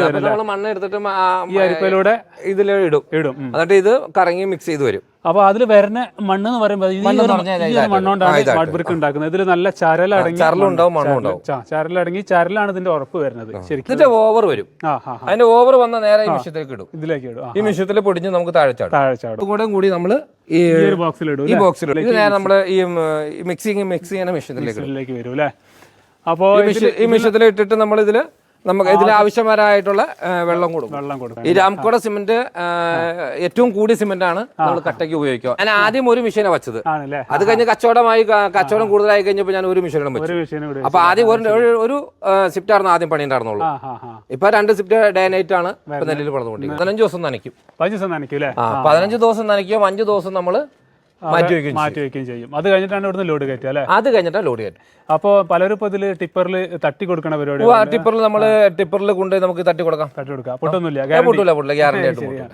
അപ്പൊ നമ്മൾ മണ്ണ് എടുത്തിട്ട് ഈ അരിപ്പയിലൂടെ ഇതിൽ ഇടും. ഇടും. എന്നിട്ട് ഇത് കറങ്ങി മിക്സ് ചെയ്ത് വരും. അപ്പൊ അതിൽ വരുന്ന മണ്ണ് എന്ന് പറയുമ്പോൾ മണ്ണുകൊണ്ടാണ് സ്മാർട്ട് ബ്രിക്ക് ഉണ്ടാക്കുന്നത്. ഇതിൽ നല്ല ചരലടങ്ങി ചരലുണ്ടാവും, മണ്ണും. ചരലടങ്ങി ചരലാണ് ഇതിന്റെ ഉറപ്പ് വരുന്നത്. ശരിക്കും. ഇതിന്റെ ഓവർ വരും. അതിന്റെ ഓവർ വന്ന നേരെ ഈ മിഷ്യത്തിലേക്ക് ഇടും. ഇതിലേക്ക് ഇടും. ഈ മിഷ്യത്തിൽ പൊടിഞ്ഞ് നമുക്ക് താഴെ ചാടും. താഴെ കൂടെ കൂടി നമ്മൾ ഈ ഇടും ഈ ബോക്സിൽ ഇത് നേരെ നമ്മൾ ഈ മിക്സിങ് മിക്സ് ചെയ്യുന്ന മിഷ്യത്തിലേക്ക് വരും അല്ലേ? അപ്പോ ഈ മിഷ്യ- മിഷ്യത്തിൽ ഇട്ടിട്ട് നമ്മൾ ഇതിൽ നമുക്ക് ഇതിന് ആവശ്യമാരായിട്ടുള്ള വെള്ളം കൊടുക്കും. വെള്ളം കൊടുക്കും. ഈ രാംകോട സിമെന്റ് ഏറ്റവും കൂടിയ സിമെന്റ് ആണ് നമ്മൾ കട്ടയ്ക്ക് ഉപയോഗിക്കുക. ഞാൻ ആദ്യം ഒരു മെഷീനെ വെച്ചത്. അത് കഴിഞ്ഞ് കച്ചവടമായി കച്ചവടം കൂടുതലായി കഴിഞ്ഞപ്പോൾ ഞാൻ ഒരു മെഷീനും വെച്ചു അപ്പൊ ആദ്യം ഒരു ഒരു- സിഫ്റ്റ് ആയിരുന്നു ആദ്യം പണി ഉണ്ടായിരുന്നുള്ളൂ ആ ഹാ ഹാ ഇപ്പൊ രണ്ട് സിഫ്റ്റ് ഡേ നൈറ്റ് ആണ് നെല്ലിൽ പണിതുകൊണ്ടിരിക്കുന്നത്. പതിനഞ്ച് ദിവസം നനയ്ക്കും. പതിനഞ്ച് ദിവസം നനയ്ക്കും പതിനഞ്ച് ദിവസം നനയ്ക്കും അഞ്ച് ദിവസം നമ്മൾ മാറ്റി വെക്കും മാറ്റി വെക്കുകയും ചെയ്യും. അത് കഴിഞ്ഞിട്ടാണ് ഇവിടുന്ന് ലോഡ് കയറ്റുക അല്ലേ? അത് കഴിഞ്ഞിട്ടാണ് ലോഡ് കയറ്റും അപ്പോൾ പലരും ഇപ്പോൾ ഇതിൽ ടിപ്പറിൽ തട്ടി കൊടുക്കണ പരിപാടി ടിപ്പറിൽ നമ്മൾ ടിപ്പറിൽ കൊണ്ട് നമുക്ക് തട്ടി കൊടുക്കാം. തട്ടി കൊടുക്കാം. പൊട്ടൊന്നുമില്ല. പൊട്ടില്ല പൊട്ടൂല പൊട്ടില്ല ഗ്യാരണ്ടി. ആയിട്ട് പൊട്ടൂല.